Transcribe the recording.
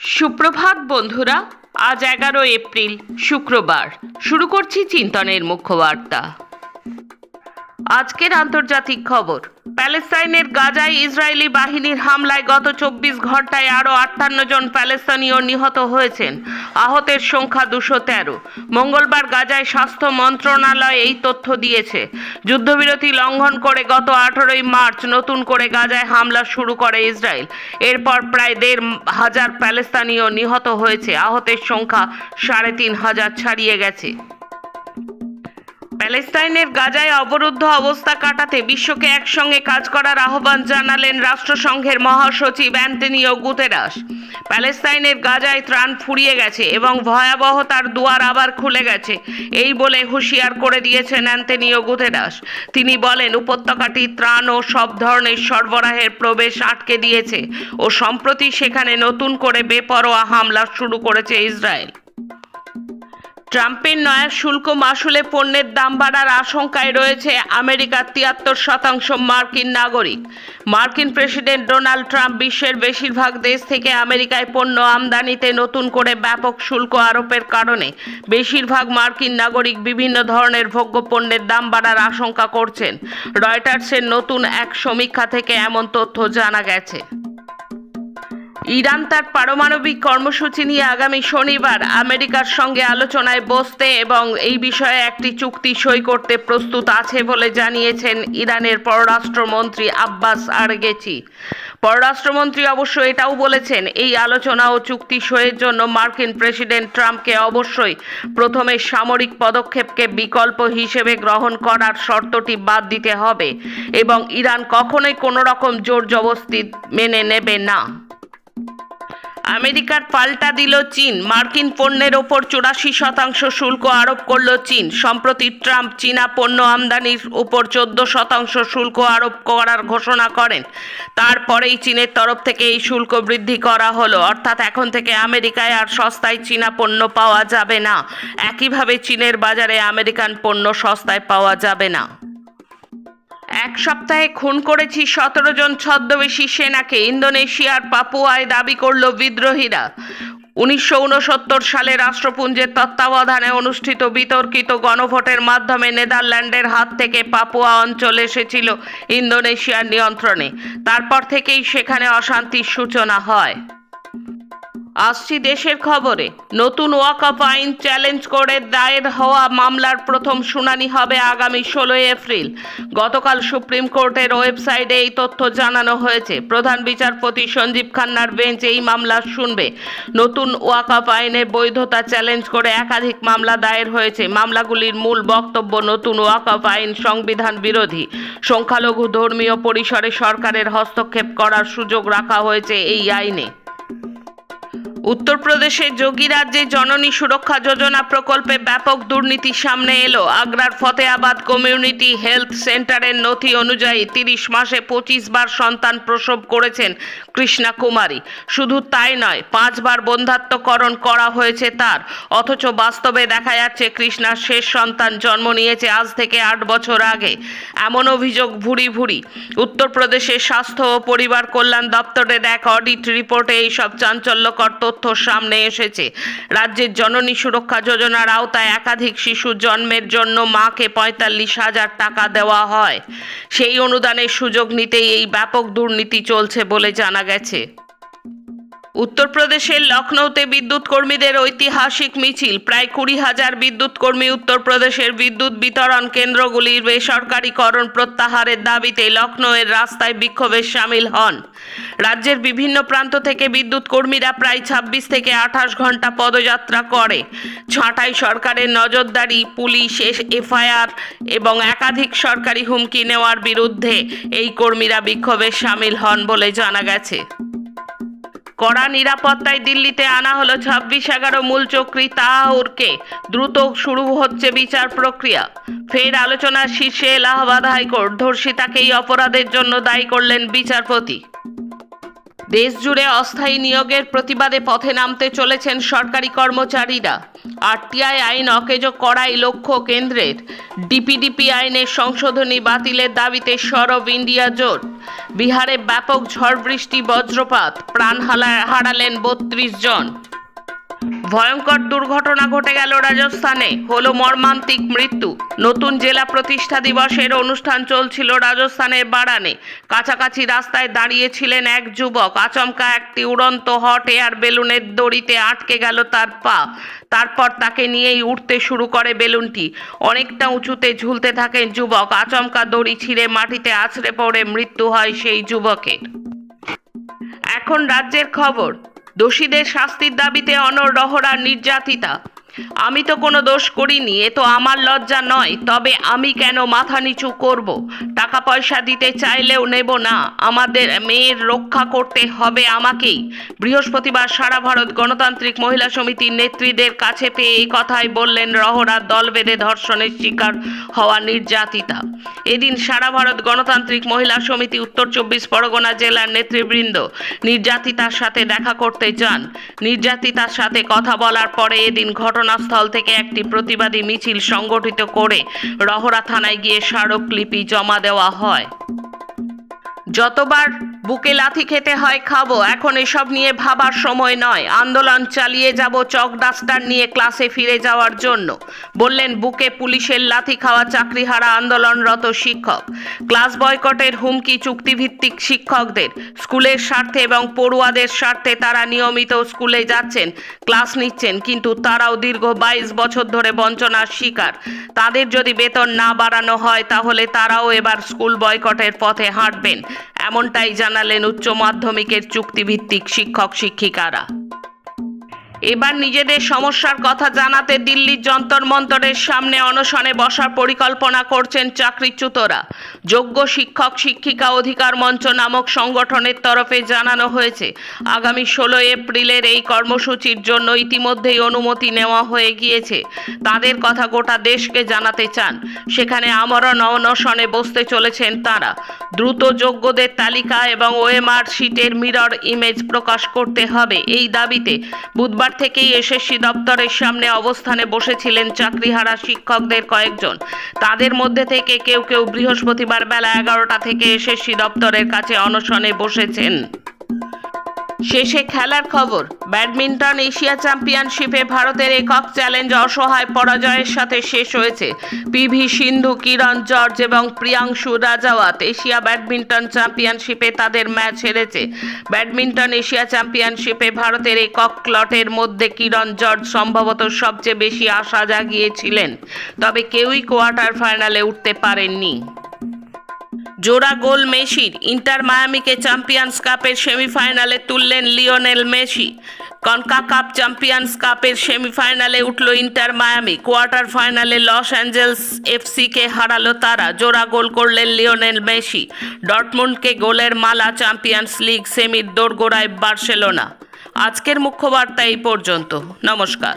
সুপ্রভাত বন্ধুরা, আজ এগারো এপ্রিল, শুক্রবার। শুরু করছি চিন্তনের মুখ্যবার্তা। আজকের আন্তর্জাতিক খবর, প্যালেস্তাইনের গাজায় ইসরায়েলি বাহিনীর হামলায় গত চব্বিশ ঘন্টায় আরও আটান্ন জন প্যালেস্তানীয় নিহত হয়েছেন। আহতের সংখ্যা দুশো তেরো। মঙ্গলবার গাজায় স্বাস্থ্য মন্ত্রণালয় এই তথ্য দিয়েছে। যুদ্ধবিরতি লঙ্ঘন করে গত আঠেরোই মার্চ নতুন করে গাজায় হামলা শুরু করে ইসরায়েল। এরপর প্রায় দেড় হাজার প্যালেস্তানীয় নিহত হয়েছে। আহতের সংখ্যা সাড়ে তিন হাজার ছাড়িয়ে গেছে। প্যালেস্তাইনের গাজায় অবরুদ্ধ অবস্থা কাটাতে বিশ্বকে একসঙ্গে কাজ করার আহ্বান জানালেন রাষ্ট্রসংঘের মহাসচিব অ্যান্টনিও গুতেরাস। প্যালেস্তাইনের গাজায় ত্রাণ ফুরিয়ে গেছে এবং ভয়াবহতার দুয়ার আবার খুলে গেছে, এই বলে হুঁশিয়ার করে দিয়েছেন অ্যান্টনিও গুতেরাস। তিনি বলেন, উপত্যকাটি ত্রাণ ও সব ধরনের সরবরাহের প্রবেশ আটকে দিয়েছে ও সম্প্রতি সেখানে নতুন করে বেপরোয়া হামলা শুরু করেছে ইসরায়েল। ট্রাম্পের নয়া শুল্ক মাসুলে পণ্যের দাম বাড়ার আশঙ্কায় রয়েছে আমেরিকার তিয়াত্তর শতাংশ মার্কিন নাগরিক। মার্কিন প্রেসিডেন্ট ডোনাল্ড ট্রাম্প বিশ্বের বেশিরভাগ দেশ থেকে আমেরিকায় পণ্য আমদানিতে নতুন করে ব্যাপক শুল্ক আরোপের কারণে বেশিরভাগ মার্কিন নাগরিক বিভিন্ন ধরনের ভোগ্য পণ্যের দাম বাড়ার আশঙ্কা করছেন। রয়টার্সের নতুন এক সমীক্ষা থেকে এমন তথ্য জানা গেছে। ইরান তার পারমাণবিক কর্মসূচি নিয়ে আগামী শনিবার আমেরিকার সঙ্গে আলোচনায় বসতে এবং এই বিষয়ে একটি চুক্তি সই করতে প্রস্তুত আছে বলে জানিয়েছেন ইরানের পররাষ্ট্রমন্ত্রী আব্বাস আরগেচি। পররাষ্ট্রমন্ত্রী অবশ্য এটাও বলেছেন, এই আলোচনা ও চুক্তি সইয়ের জন্য মার্কিন প্রেসিডেন্ট ট্রাম্পকে অবশ্যই প্রথমে সামরিক পদক্ষেপকে বিকল্প হিসেবে গ্রহণ করার শর্তটি বাদ দিতে হবে এবং ইরান কখনোই কোনো রকম জোর জবস্তি মেনে নেবে না। আমেরিকার পাল্টা দিল চীন। মার্কিন পণ্যের ওপর চুরাশি শতাংশ শুল্ক আরোপ করল চীন। সম্প্রতি ট্রাম্প চীনা পণ্য আমদানির উপর চোদ্দ শতাংশ শুল্ক আরোপ করার ঘোষণা করেন। তারপরেই চীনের তরফ থেকে এই শুল্ক বৃদ্ধি করা হলো। অর্থাৎ এখন থেকে আমেরিকায় আর সস্তায় চীনা পণ্য পাওয়া যাবে না। একইভাবে চীনের বাজারে আমেরিকান পণ্য সস্তায় পাওয়া যাবে না। এক সপ্তাহে খুন করেছি সতেরো জন ছদ্মবেশী সেনাকে। ইন্দোনেশিয়ার পাপুয়ায় দাবি করল বিদ্রোহীরা। উনিশশো উনসত্তর সালে রাষ্ট্রপুঞ্জের তত্ত্বাবধানে অনুষ্ঠিত বিতর্কিত গণভোটের মাধ্যমে নেদারল্যান্ডের হাত থেকে পাপুয়া অঞ্চল এসেছিল ইন্দোনেশিয়ার নিয়ন্ত্রণে। তারপর থেকেই সেখানে অশান্তির সূচনা হয়। আসছি দেশের খবরে। নতুন ওয়াকফ আইন চ্যালেঞ্জ করে দায়ের হওয়া মামলার প্রথম শুনানি হবে আগামী ষোলোই এপ্রিল। গতকাল সুপ্রিম কোর্টের ওয়েবসাইটে এই তথ্য জানানো হয়েছে। প্রধান বিচারপতি সঞ্জীব খান্নার বেঞ্চ এই মামলা শুনবে। নতুন ওয়াকফ আইনের বৈধতা চ্যালেঞ্জ করে একাধিক মামলা দায়ের হয়েছে। মামলাগুলির মূল বক্তব্য নতুন ওয়াকফ আইন সংবিধান বিরোধী। সংখ্যালঘু ধর্মীয় পরিসরে সরকারের হস্তক্ষেপ করার সুযোগ রাখা হয়েছে এই আইনে। উত্তরপ্রদেশের যোগী রাজ্যে জননী সুরক্ষা যোজনা প্রকল্পে ব্যাপক দুর্নীতি সামনে এলো। আগ্রার ফতেহাবাদ কমিউনিটি হেলথ সেন্টারের নথি অনুযায়ী তিরিশ মাসে পঁচিশ বার সন্তান প্রসব করেছেন কৃষ্ণা কুমারী। শুধু তাই নয় পাঁচবার বন্ধাত্মকরণ করা হয়েছে তার। অথচ বাস্তবে দেখা যাচ্ছে কৃষ্ণার শেষ সন্তান জন্ম নিয়েছে আজ থেকে আট বছর আগে। এমন অভিযোগ ভুরি ভুরি। উত্তরপ্রদেশের স্বাস্থ্য ও পরিবার কল্যাণ দপ্তরের এক অডিট রিপোর্টে এইসব চাঞ্চল্যকর তথ্য সামনে এসেছে। রাজ্যের জননী সুরক্ষা যোজনার আওতায় একাধিক শিশু জন্মের জন্য মাকে পঁয়তাল্লিশ হাজার টাকা দেওয়া হয়। সেই অনুদানের সুযোগ নিতেই এই ব্যাপক দুর্নীতি চলছে বলে জানা গেছে। উত্তরপ্রদেশের লখনৌতে বিদ্যুৎ কর্মীদের ঐতিহাসিক মিছিল। প্রায় কুড়ি হাজার বিদ্যুৎ কর্মী উত্তরপ্রদেশের বিদ্যুৎ বিতরণ কেন্দ্রগুলির বেসরকারীকরণ প্রত্যাহারের দাবিতে লখনৌয়ের রাস্তায় বিক্ষোভে সামিল হন। রাজ্যের বিভিন্ন প্রান্ত থেকে বিদ্যুৎ কর্মীরা প্রায় ছাব্বিশ থেকে আঠাশ ঘণ্টা পদযাত্রা করে। ছাঁটাই সরকারের নজরদারি, পুলিশ, এফআইআর এবং একাধিক সরকারি হুমকি নেওয়ার বিরুদ্ধে এই কর্মীরা বিক্ষোভে সামিল হন বলে জানা গেছে। কড়া নিরাপত্তায় দিল্লিতে আনা হলো ছাব্বিশ এগারো মূল চক্রী তাহাউরকে দ্রুত শুরু হচ্ছে বিচার প্রক্রিয়া। ফের আলোচনার শীর্ষে এলাহাবাদ হাইকোর্ট। ধর্ষিতাকেই অপরাধের জন্য দায়ী করলেন বিচারপতি। দেশ জুড়ে অস্থায়ী নিয়োগের প্রতিবাদে পথে নামতে চলেছেন সরকারি কর্মচারীরা। আরটিআই আইন অকেজ করাই লক্ষ্য কেন্দ্রের। ডিপিডিপি আইনের সংশোধনী বাতিলের দাবিতে সরব ইন্ডিয়া জোট। বিহারে ব্যাপক ঝড় বৃষ্টি, বজ্রপাত, প্রাণ হারালেন বত্রিশ জন। ভয়ঙ্কর দুর্ঘটনা ঘটে গেল রাজস্থানে। হলো মর্মান্তিক মৃত্যু। নতুন জেলা প্রতিষ্ঠা দিবসের অনুষ্ঠান চলছিল রাজস্থানের বারানে। কাছাকাছি রাস্তায় দাঁড়িয়েছিলেন এক যুবক। আচমকা একটি উড়ন্ত হট এয়ার বেলুনের দড়িতে আটকে গেল তার পা। তারপর তাকে নিয়েই উঠতে শুরু করে বেলুনটি। অনেকটা উঁচুতে ঝুলতে থাকেন যুবক। আচমকা দড়ি ছিঁড়ে মাটিতে আছড়ে পড়ে মৃত্যু হয় সেই যুবকের। এখন রাজ্যের খবর। দোষীদের শাস্তির দাবিতে অনরহরা নির্যাতিতা। আমি তো কোনো দোষ করিনি, এ তো আমার লজ্জা নয়, তবে আমি কেন মাথা নিচু করব? টাকা পয়সা দিতে চাইলেও নেব না, আমাদের মেয়ের রক্ষা করতে হবে আমাকেই। বৃহস্পতিবার সারা ভারত গণতান্ত্রিক মহিলা সমিতির নেত্রীদের কাছে পেয়ে এই কথাই বললেন রহরার দল বেঁধে ধর্ষণের শিকার হওয়া নির্যাতিতা। এদিন সারা ভারত গণতান্ত্রিক মহিলা সমিতি উত্তর চব্বিশ পরগনা জেলার নেতৃবৃন্দ নির্যাতিতার সাথে দেখা করতে যান। নির্যাতিতার সাথে কথা বলার পরে এদিন ঘটনাস্থল থেকে একটি প্রতিবাদী মিছিল সংগঠিত করে রহরা থানায় গিয়ে স্মারকলিপি জমা দেওয়া হয়। যতবার বুকে লাথি খেতে হয়, খাব। এখন এসব নিয়ে ভাবার সময় নয়। আন্দোলন চালিয়ে যাব চক ডাস্টার নিয়ে ক্লাসে ফিরে যাওয়ার জন্য। বললেন, বুকে পুলিশের লাথি খাওয়া চাকরিহারা আন্দোলনরত শিক্ষক। ক্লাস বয়কটের হুমকি চুক্তিভিত্তিক শিক্ষকদের। স্কুলের স্বার্থে এবং পড়ুয়াদের স্বার্থে তারা নিয়মিত স্কুলে যাচ্ছেন, ক্লাস নিচ্ছেন, কিন্তু তারাও দীর্ঘ বাইশ বছর ধরে বঞ্চনার শিকার। তাদের যদি বেতন না বাড়ানো হয়, তাহলে তারাও এবার স্কুল বয়কটের পথে হাঁটবেন। এমনটাই জানালেন উচ্চ মাধ্যমিকের চুক্তিভিত্তিক শিক্ষক শিক্ষিকারা এবার নিজেদের সমস্যার কথা জানাতে দিল্লির যন্তর মন্তরের সামনে অনশনে বসার পরিকল্পনা করছেন চাকরিচ্যুতরা। যোগ্য শিক্ষক, শিক্ষিকা অধিকার মঞ্চ নামক সংগঠনের তরফে জানানো হয়েছে, আগামী ষোলো এপ্রিলের এই কর্মসূচির জন্য ইতিমধ্যেই অনুমতি নেওয়া হয়ে গিয়েছে। তাদের কথা গোটা দেশকে জানাতে চান। সেখানে আমরণ অনশনে বসতে চলেছেন তারা। দ্রুত যোগ্যদের তালিকা এবং ওএমআর শিটের মিরর ইমেজ প্রকাশ করতে হবে। এই দাবিতে বুধবার থেকেই এসএসসি দপ্তরের সামনে অবস্থানে বসেছিলেন চাকরিহারা শিক্ষকদের কয়েকজন। তাদের মধ্যে থেকে কেউ কেউ বৃহস্পতিবার বেলা এগারোটা থেকে এসএসসি দপ্তরের কাছে অনশনে বসেছেন। শেষে খেলার খবর, ব্যাডমিন্টন এশিয়া চ্যাম্পিয়নশিপে ভারতের একক চ্যালেঞ্জ অসহায় পরাজয়ের সাথে শেষ হয়েছে। পিভি সিন্ধু, কিরণ জর্জ এবং প্রিয়াংশু রাজাওয়াত এশিয়া ব্যাডমিন্টন চ্যাম্পিয়নশিপে তাদের ম্যাচ হেরেছে। ব্যাডমিন্টন এশিয়া চ্যাম্পিয়নশিপে ভারতের একক ক্লটের মধ্যে কিরণ জর্জ সম্ভবত সবচেয়ে বেশি আশা জাগিয়েছিলেন, তবে কেউই কোয়ার্টার ফাইনালে উঠতে পারেননি। জোড়া গোল মেসির ইন্টার মায়ামিকে চ্যাম্পিয়ন্স কাপের সেমিফাইনালে তুললেন Lionel Messi. Concacaf cup champions কাপের সেমিফাইনালে উঠল ইন্টার মায়ামি। কোয়ার্টার ফাইনালে লস অ্যাঞ্জেলস এফসিকে হারালো তারা। জোড়া গোল করলেন লিওনেল মেসি। ডটমুন্ডকে গোলের মালা চ্যাম্পিয়ন্স লিগ সেমির দোরগোড়ায় বার্সেলোনা। আজকের মুখ্য বার্তা এই পর্যন্ত। নমস্কার।